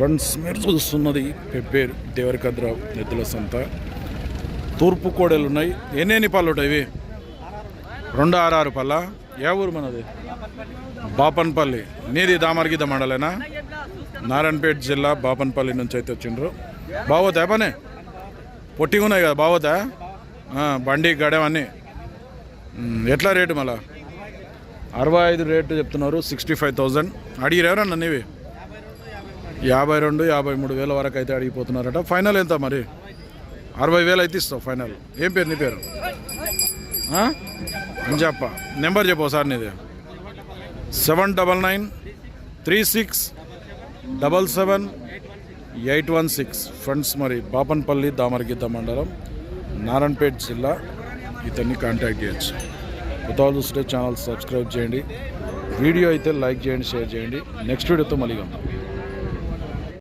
Friends మీరు చూస్తున్నది పెబ్బేరు దేవరికద్ర ఎద్దుల సంత. తూర్పు కోడలు ఉన్నాయి. ఎన్ని పళ్ళు ఉంటాయి ఇవి? రెండు ఆరు పళ్ళ? ఏ ఊరు మనది? బాపన్పల్లి. నీది దామర్గిద మండలేనా? నారాయణపేట జిల్లా బాపన్పల్లి నుంచి అయితే వచ్చిండ్రు. బాగోతా పనే? పొట్టిగా ఉన్నాయి కదా బాగోతా బండి గడవన్నీ ఎట్లా రేటు మళ్ళా? అరవై ఐదు రేటు చెప్తున్నారు సిక్స్టీ ఫైవ్ థౌజండ్ అడిగిరేవరన్నా నీవి యాభై రెండు యాభై మూడు వేల వరకు అయితే అడిగిపోతున్నారట. ఫైనల్ ఎంత మరి? అరవై వేలు అయితే ఇస్తావు ఫైనల్ ఏం పేరు నీ పేరు? అని చెప్ప నెంబర్ చెప్పు సార్ నీది. Seven double nine three six double seven eight one six friends మరి బాపన్పల్లి దామరగిద్ద మండలం నారాయణపేట జిల్లా. ఇతన్ని కాంటాక్ట్ చేయొచ్చు. కొత్త చూస్తే ఛానల్ సబ్స్క్రైబ్ చేయండి. వీడియో అయితే లైక్ చేయండి షేర్ చేయండి. నెక్స్ట్ వీడియోతో మళ్ళీ కలుద్దాం.